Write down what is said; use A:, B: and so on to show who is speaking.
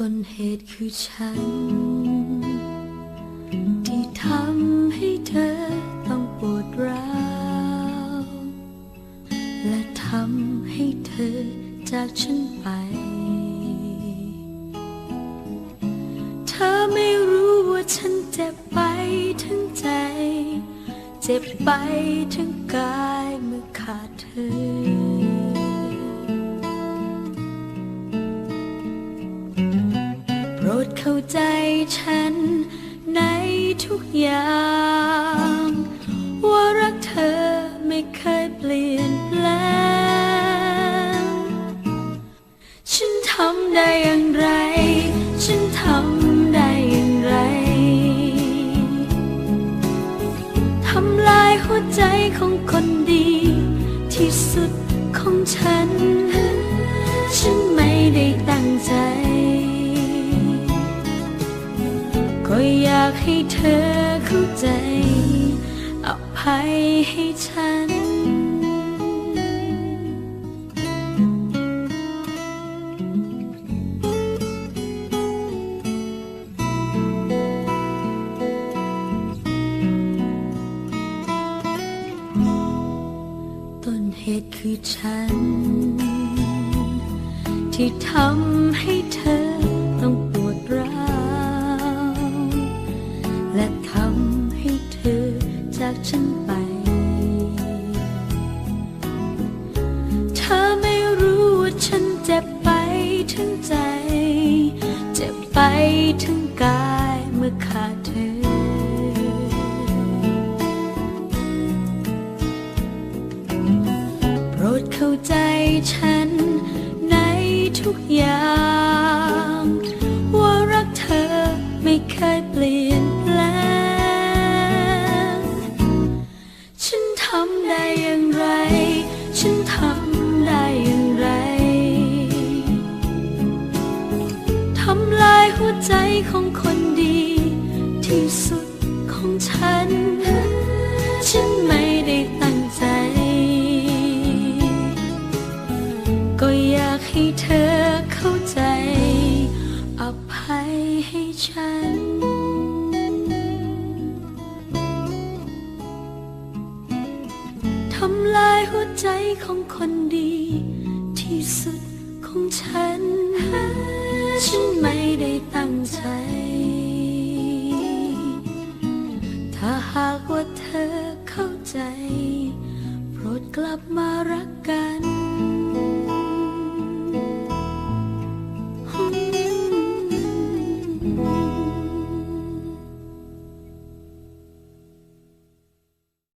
A: ต้นเหตุคือฉัน ที่ทำให้เธอต้องปวดร้าว และทำให้เธอจากฉันไป เธอไม่รู้ว่าฉันเจ็บไปทั้งใจ เจ็บไปทั้งกายเมื่อขาดเธอ เข้าใจฉันในทุกอย่าง ว่ารักเธอไม่เคยเปลี่ยนแปลง ฉันทำได้อย่างไร ฉันทำได้อย่างไรทำลายหัวใจของคนดี ที่สุดของฉัน ก็อยากให้เธอเข้าใจอภัยให้ฉัน ต้นเหตุคือฉัน ที่ทำให้เธอ ไปถึงกายเมื่อขาดเธอ โปรดเข้าใจฉันในทุกอย่าง ว่ารักเธอไม่เคยเปลี่ยนแปลง ฉันทำได้อย่างไร ฉันทำำลายหัวใจของคนดี ที่สุดของฉัน ฉันไม่ได้ตั้งใจ ก็อยากให้เธอเข้าใจ อภัยให้ฉันทำลายหัวใจของคนดี ที่สุดของฉัน ใจ ถ้าหากว่าเธอเข้าใจ โปรดกลับมารักกัน